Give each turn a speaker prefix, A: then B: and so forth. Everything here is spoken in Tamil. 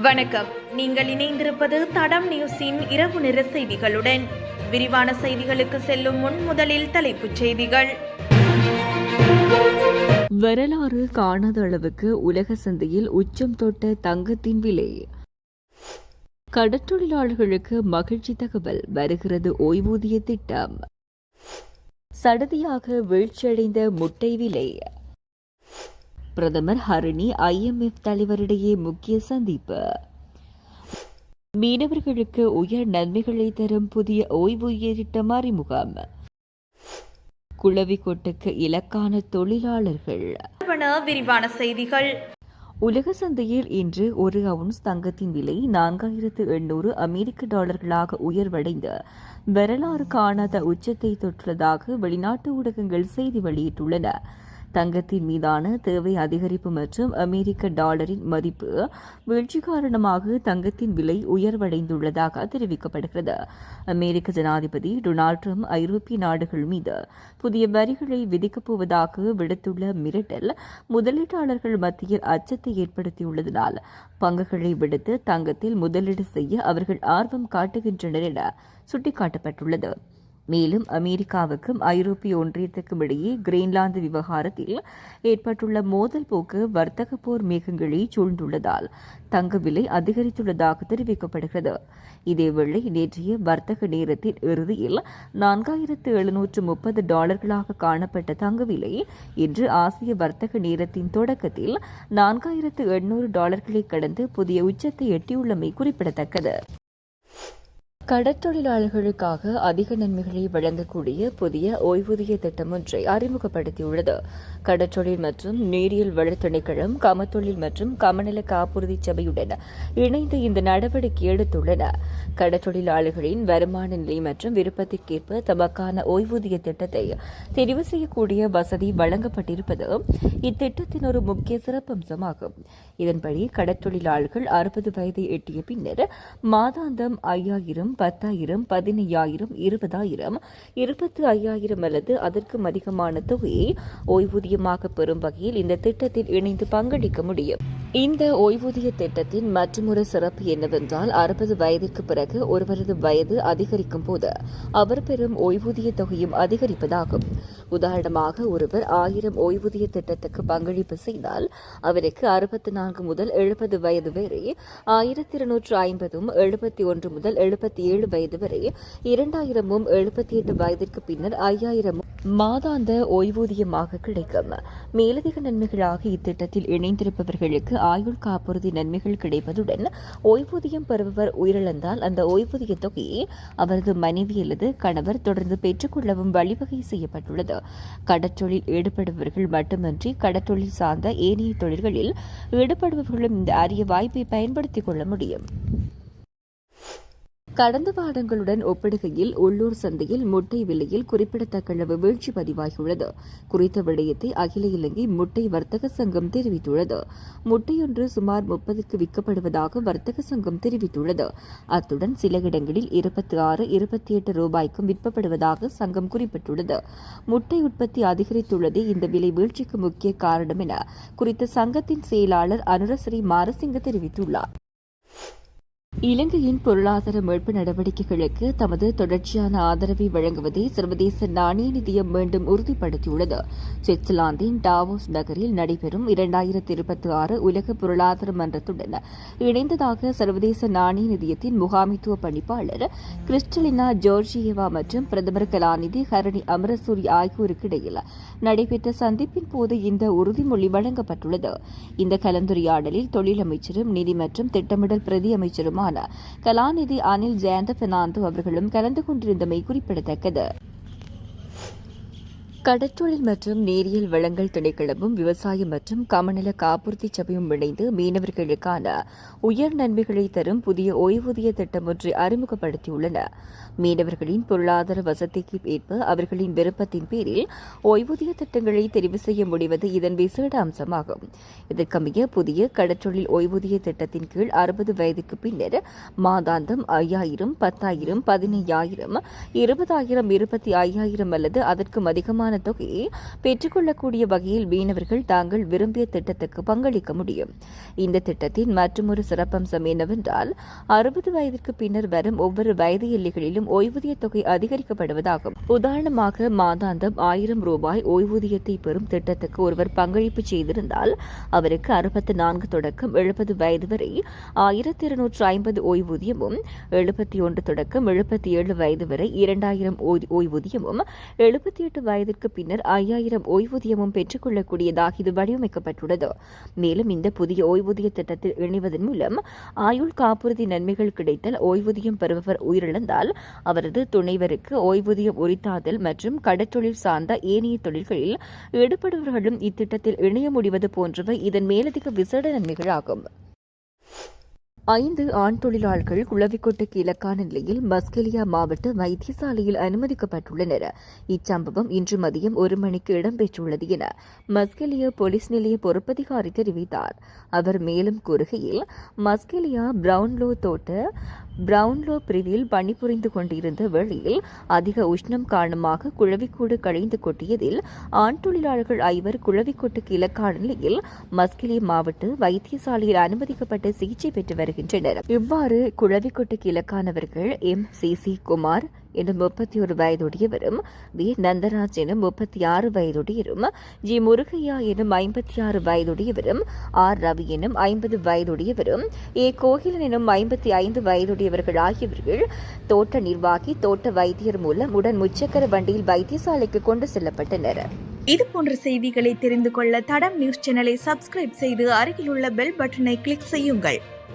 A: வணக்கம். நீங்கள் இணைந்திருப்பது தடம் நியூஸின் இரவு நிற செய்திகளுடன். விரிவான செய்திகளுக்கு செல்லும் முன் முதலில் தலைப்புச் செய்திகள்.
B: வரலாறு காணாத அளவுக்கு உலக சந்தையில் உச்சம் தொட்ட தங்கத்தின் விலை. கடற்றொழிலாளர்களுக்கு மகிழ்ச்சி தகவல் வருகிறது ஓய்வூதிய திட்டம். சடதியாக வீழ்ச்சியடைந்த முட்டை விலை. பிரதமர் ஹரிணி ஐஎம்எஃப் தலைவரிடையே முக்கிய சந்திப்பு. மீனவர்களுக்கு உயர் நன்மைகளை தரும் புதிய ஓய்வூதிய திட்டம் அறிமுகம். குளவிக்கொட்டுக்கு இலக்கான தொழிலாளர்கள்.
A: வன விரிவான செய்திகள்.
B: உலக சந்தையில் இன்று ஒரு அவுன்ஸ் தங்கத்தின் விலை நான்காயிரத்து எண்ணூறு அமெரிக்க டாலர்களாக உயர்வடைந்து வரலாறு காணாத உச்சத்தை தொற்றுள்ளதாக வெளிநாட்டு ஊடகங்கள் செய்தி வெளியிட்டுள்ளன. தங்கத்தின் மீதான தேவை அதிகரிப்பு மற்றும் அமெரிக்க டாலரின் மதிப்பு வீழ்ச்சி காரணமாக தங்கத்தின் விலை உயர்வடைந்துள்ளதாக தெரிவிக்கப்படுகிறது. அமெரிக்க ஜனாதிபதி டொனால்ட் ட்ரம்ப் ஐரோப்பிய நாடுகள் மீது புதிய வரிகளை விதிக்கப் போவதாக விடுத்துள்ள மிரட்டல் முதலீட்டாளர்கள் மத்தியில் அச்சத்தை ஏற்படுத்தியுள்ளதனால் பங்குகளை விடுத்து தங்கத்தில் முதலீடு செய்ய அவர்கள் ஆர்வம் காட்டுகின்றனர் என சுட்டிக்காட்டப்பட்டுள்ளது. மேலும் அமெரிக்காவுக்கும் ஐரோப்பிய ஒன்றியத்துக்கும் இடையே கிரீன்லாந்து விவகாரத்தில் ஏற்பட்டுள்ள மோதல் போக்கு வர்த்தக போர் மேகங்களை சூழ்ந்துள்ளதால் தங்க விலை அதிகரித்துள்ளதாக தெரிவிக்கப்படுகிறது. இதேவேளை நேற்றைய வர்த்தக நேரத்தின் இறுதியில் நான்காயிரத்து எழுநூற்று முப்பது டாலர்களாக காணப்பட்ட தங்க விலை இன்று ஆசிய வர்த்தக நேரத்தின் தொடக்கத்தில் நான்காயிரத்து எண்ணூறு டாலர்களை கடந்து புதிய உச்சத்தை எட்டியுள்ளமை குறிப்பிடத்தக்கது. கடற்தொழிலாளர்களுக்காக அதிக நன்மைகளை வழங்கக்கூடிய புதிய ஓய்வூதிய திட்டம் ஒன்றை அறிமுகப்படுத்தியுள்ளது. கடற்றொழில் மற்றும் நீரியல் வள திணைக்களம் கமத்தொழில் மற்றும் கமநல காப்புறுதி சபையுடன் இணைந்து இந்த நடவடிக்கை எடுத்துள்ளன. கடற்றொழிலாளர்களின் வருமான நிலை மற்றும் விருப்பத்திற்கேற்ப தமக்கான ஓய்வூதிய திட்டத்தை தெரிவு செய்யக்கூடிய வசதி வழங்கப்பட்டிருப்பது இத்திட்டத்தின் ஒரு முக்கிய சிறப்பம்சமாகும். இதன்படி கடற்றொழிலாளர்கள் அறுபது வயதை எட்டிய பின்னர் மாதாந்தம் ஐயாயிரம் பத்தாயிரம் பதினையாயிரம் இருபதாயிரம் இருபத்தி ஐயாயிரம் அல்லது அதற்கும் அதிகமான தொகையை ஓய்வூதியமாக பெறும் வகையில் இந்த திட்டத்தில் இணைந்து பங்களிக்க முடியும். இந்த ஓய்வூதிய திட்டத்தின் மற்றொரு சிறப்பு என்னவென்றால் அறுபது வயதிற்கு பிறகு ஒருவரது வயது அதிகரிக்கும் போது அவர் பெறும் ஓய்வூதிய தொகையும் அதிகரிப்பதாகும். உதாரணமாக ஒருவர் ஆயிரம் ஓய்வூதிய திட்டத்துக்கு பங்களிப்பு செய்தால் அவருக்கு அறுபத்தி நான்கு முதல் எழுபது வயது வரை ஆயிரத்தி இருநூற்று ஐம்பதும் எழுபத்தி ஒன்று முதல் எழுபத்தி ஏழு வயது வரை இரண்டாயிரமும் எழுபத்தி எட்டு வயதிற்கு பின்னர் ஐயாயிரமும் மாதாந்த ஓய்வூதியமாக கிடைக்கும். மேலதிக நன்மைகளாக இத்திட்டத்தில் இணைந்திருப்பவர்களுக்கு ஆயுள் காப்புறுதி நன்மைகள் கிடைப்பதுடன் ஓய்வூதியம் பெறுபவர் உயிரிழந்தால் அந்த ஓய்வூதிய தொகையை அவரது மனைவி அல்லது கணவர் தொடர்ந்து பெற்றுக்கொள்ளவும் வழிவகை செய்யப்பட்டுள்ளது. கடற்றொழில் ஈடுபடுபவர்கள் மட்டுமன்றி கடற்றொழில் சார்ந்த ஏனைய தொழில்களில் ஈடுபடுபவர்களும் இந்த அரிய வாய்ப்பை பயன்படுத்திக் கொள்ள முடியும். கடந்த வாரங்களுடன் ஒப்பிடுகையில் உள்ளூர் சந்தையில் முட்டை விலையில் குறிப்பிடத்தக்க அளவு வீழ்ச்சி பதிவாகியுள்ளது. குறித்த விடயத்தை அகில இலங்கை முட்டை வர்த்தக சங்கம் தெரிவித்துள்ளது. முட்டையொன்று சுமார் முப்பதுக்கு விற்கப்படுவதாக வர்த்தக சங்கம் தெரிவித்துள்ளது. அத்துடன் சில இடங்களில் இருபத்தி ஆறு இருபத்தி எட்டு ரூபாய்க்கும் விற்பப்படுவதாக சங்கம் குறிப்பிட்டுள்ளது. முட்டை உற்பத்தி அதிகரித்துள்ளதே இந்த விலை வீழ்ச்சிக்கு முக்கிய காரணம் என குறித்த சங்கத்தின் செயலாளர் அனுரஸ்ரீ மாரசிங்க தெரிவித்துள்ளார். இலங்கையின் பொருளாதார மீட்பு நடவடிக்கைகளுக்கு தமது தொடர்ச்சியான ஆதரவை வழங்குவதை சர்வதேச நாணய நிதியம் மீண்டும் உறுதிப்படுத்தியுள்ளது. சுவிட்சர்லாந்தின் டாவோஸ் நகரில் நடைபெறும் இரண்டாயிரத்தி இருபத்தி ஆறு உலக பொருளாதார மன்றத்துடன் இணைந்ததாக சர்வதேச நாணய நிதியத்தின் முகாமைத்துவ பணிப்பாளர் கிறிஸ்டலினா ஜோர்ஜியேவா மற்றும் பிரதமர் கலாநிதி ஹரணி அமரசூரி ஆகியோருக்கு இடையில் நடைபெற்ற சந்திப்பின் போது இந்த உறுதிமொழி வழங்கப்பட்டுள்ளது. இந்த கலந்துரையாடலில் தொழில் அமைச்சரும் நிதி மற்றும் திட்டமிடல் பிரதி அமைச்சருமான கலாநிதி அனில் ஜெயந்த பெர்னாண்டோ அவர்களும் கலந்து கொண்டிருந்தமை குறிப்பிடத்தக்கது. கடற்றொழில் மற்றும் நேரியல் வளங்கள் திணைக்களமும் விவசாயம் மற்றும் கமநல காப்புறுதி சபையும் இணைந்து மீனவர்களுக்கான உயர் நன்மைகளை தரும் புதிய ஓய்வூதிய திட்டம் ஒன்றை அறிமுகப்படுத்தியுள்ளன. மீனவர்களின் பொருளாதார வசதிக்கு ஏற்ப அவர்களின் விருப்பத்தின் பேரில் ஓய்வூதிய திட்டங்களை தெரிவு செய்ய முடிவது இதன் விசேட அம்சமாகும். இதற்கமைய புதிய கடற்றொழில் ஓய்வூதிய திட்டத்தின் கீழ் அறுபது வயதுக்கு பின்னர் மாதாந்தம் ஐயாயிரம் பத்தாயிரம் பதினையாயிரம் இருபதாயிரம் இருபத்தி ஐயாயிரம் அல்லது அதற்கும் அதிகமான அதிகமான தொகையை பெற்றுக்கொள்ளக்கூடிய வகையில் மீனவர்கள் தாங்கள் விரும்பிய திட்டத்துக்கு பங்களிக்க முடியும். இந்த திட்டத்தின் மற்றொரு சிறப்பம்சம் என்னவென்றால் அறுபது வயதிற்கு பின்னர் வரும் ஒவ்வொரு வயது எல்லைகளிலும் ஓய்வூதிய தொகை அதிகரிக்கப்படுவதாகும். உதாரணமாக மாதாந்தம் ஆயிரம் ரூபாய் ஓய்வூதியத்தை பெறும் திட்டத்துக்கு ஒருவர் பங்களிப்பு செய்திருந்தால் அவருக்கு அறுபத்தி நான்கு தொடக்கம் எழுபது வயது வரை ஆயிரத்தி இருநூற்று ஐம்பது ஓய்வூதியமும் எழுபத்தி ஒன்று தொடக்கம் எழுபத்தி ஏழு வயது வரை இரண்டாயிரம் ஓய்வூதியமும் எழுபத்தி எட்டு வயதிற்கு பின்னர் ஐயாயிரம் ஓய்வூதியமும் பெற்றுக்கொள்ளக்கூடியதாக இது வடிவமைக்கப்பட்டுள்ளது. மேலும் இந்த புதிய ஓய்வூதிய திட்டத்தில் இணைவதன் மூலம் ஆயுள் காப்புறுதி நன்மைகள் கிடைத்தல் ஓய்வூதியம் பெறுபவர் உயிரிழந்தால் அவரது துணைவருக்கு ஓய்வூதியம் உரித்தாதல் மற்றும் கடற்றொழில் சார்ந்த ஏனைய தொழில்களில் ஈடுபடுபவர்களும் இத்திட்டத்தில் இணைய முடிவது போன்றவை இதன் மேலதிக விசேட நன்மைகளாகும். ஐந்து ஆண் தொழிலாளர்கள் குளவிக்கொட்டைக்கு இலக்கான நிலையில் மஸ்கெலியா மாவட்ட வைத்தியசாலையில் அனுமதிக்கப்பட்டுள்ளனர். இச்சம்பவம் இன்று மதியம் ஒரு மணிக்கு இடம்பெற்றுள்ளது என மஸ்கெலியா போலீஸ் நிலைய பொறுப்பதிகாரி தெரிவித்தார். அவர் மேலும் கூறுகையில் மஸ்கெலியா பிரவுன்லோ தோட்ட பிரவுன்லோ பிரிவில் பணிபுரிந்து கொண்டிருந்த வேளையில் அதிக உஷ்ணம் காரணமாக குழவிக்கூடு கழிந்து கொட்டியதில் ஆண் தொழிலாளர்கள் ஐவர் குழவிக்கூட்டுக்கு இலக்கான நிலையில் மஸ்கிலி மாவட்ட வைத்தியசாலையில் அனுமதிக்கப்பட்டு சிகிச்சை பெற்று வருகின்றனர். இவ்வாறு குழவிக்கூட்டுக்கு இலக்கானவர்கள் எம் சி சி குமார் எனும் முப்பத்தி ஒரு வயதுடையவரும் வி. நந்தராஜ் எனும் முப்பத்தி ஆறு வயதுடையரும் ஜி. முருகையா எனும் ஐம்பத்தி ஆறு வயதுடையவரும் ஆர். ரவி எனும் ஐம்பது வயதுடையவரும் ஏ. கோகிலன் எனும் ஐம்பத்தி ஐந்து வயதுடையவர்கள் ஆகியவர்கள் தோட்ட நிர்வாகி தோட்ட வைத்தியர் மூலம் உடன் முச்சக்கர வண்டியில் வைத்தியசாலைக்கு கொண்டு செல்லப்பட்டனர்.
A: இது போன்ற செய்திகளை தெரிந்து கொள்ள தடம் நியூஸ் சேனலை சப்ஸ்கிரைப் செய்து அருகிலுள்ள பெல் பட்டனை கிளிக் செய்யுங்கள்.